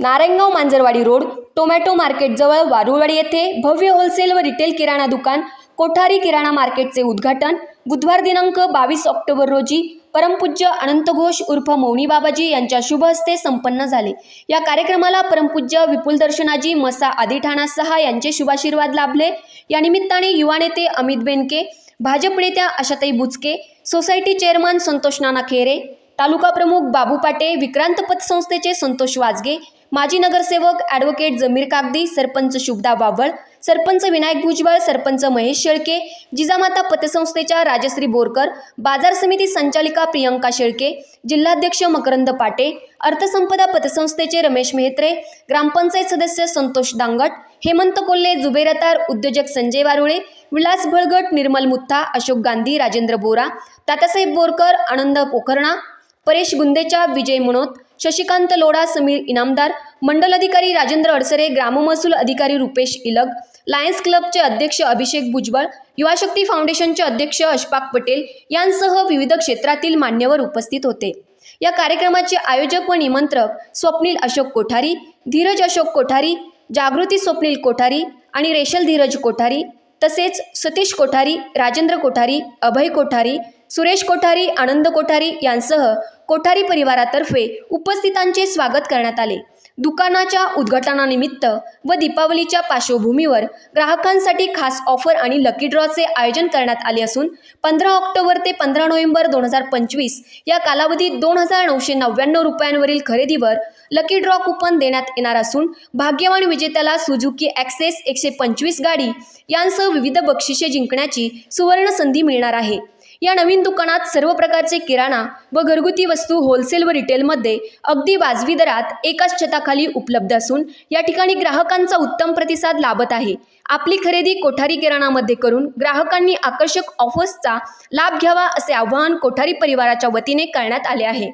Narayangaon Manjarwadi road tomato मार्केटजवळ वारुळवाडी येथे भव्य होलसेल व रिटेल किराणा दुकान कोठारी किराणा मार्केटचे उद्घाटन बुधवार दिनांक बावीस ऑक्टोबर रोजी परमपूज्य अनंत घोष उर्फ मौनी बाबाजी यांच्या शुभ हस्ते संपन्न झाले. या कार्यक्रमाला परमपूज्य विपुल दर्शनाजी मसा आदी ठाणा सहा यांचे शुभाशीर्वाद लाभले. या निमित्ताने युवा नेते अमित बेनके भाजप नेत्या आशाताई बुचके सोसायटी चेअरमन संतोष नाना खेरे तालुका प्रमुख बाबू पाटे विक्रांत पतसंस्थेचे संतोष वाजगे माजी नगरसेवक ॲडव्होकेट जमीर कागदी सरपंच शुभदा बावळ सरपंच विनायक भुजबळ सरपंच महेश शेळके जिजामाता पतसंस्थेच्या राजश्री बोरकर बाजार समिती संचालिका प्रियंका शेळके जिल्हाध्यक्ष मकरंद पाटे अर्थसंपदा पतसंस्थेचे रमेश मेहत्रे ग्रामपंचायत सदस्य संतोष दांगट हेमंत कोल्हे जुबेरतार उद्योजक संजय वारुळे विलास भळगट निर्मल मुत्था अशोक गांधी राजेंद्र बोरा तात्यासाहेब बोरकर आनंद पोखरणा परेश गुंदेचा विजय मनोत शशिकांत लोढा समीर इनामदार मंडल अधिकारी राजेंद्र अडसरे ग्राममहसूल अधिकारी रुपेश इलग लायन्स क्लबचे अध्यक्ष अभिषेक भुजबळ युवाशक्ती फाउंडेशनचे अध्यक्ष अशफाक पटेल यांसह विविध क्षेत्रातील मान्यवर उपस्थित होते. या कार्यक्रमाचे आयोजक व निमंत्रक स्वप्नील अशोक कोठारी धीरज अशोक कोठारी जागृती स्वप्नील कोठारी आणि रेशल धीरज कोठारी तसेच सतीश कोठारी राजेंद्र कोठारी अभय कोठारी सुरेश कोठारी आनंद कोठारी यांसह कोठारी परिवारातर्फे उपस्थितांचे स्वागत करण्यात आले. दुकानाच्या उद्घाटनानिमित्त व दीपावलीच्या पार्श्वभूमीवर ग्राहकांसाठी खास ऑफर आणि लकी ड्रॉचे आयोजन करण्यात आले असून पंधरा ऑक्टोबर ते पंधरा नोव्हेंबर दोन हजार पंचवीस या कालावधीत दोन हजार नऊशे नव्याण्णव रुपयांवरील खरेदीवर लकी ड्रॉ कुपन देण्यात येणार असून भाग्यवान विजेत्याला सुझुकी ॲक्सेस एकशे पंचवीस गाडी यांसह विविध बक्षिसे जिंकण्याची सुवर्ण संधी मिळणार आहे. या नवीन दुकानात सर्व प्रकारचे किराणा व घरगुती वस्तू होलसेल व रिटेलमध्ये अगदी वाजवी दरात एकाच छताखाली उपलब्ध असून या ठिकाणी ग्राहकांचा उत्तम प्रतिसाद लाभत आहे. आपली खरेदी कोठारी किराणामध्ये करून ग्राहकांनी आकर्षक ऑफर्सचा लाभ घ्यावा असे आवाहन कोठारी परिवाराच्या वतीने करण्यात आले आहे.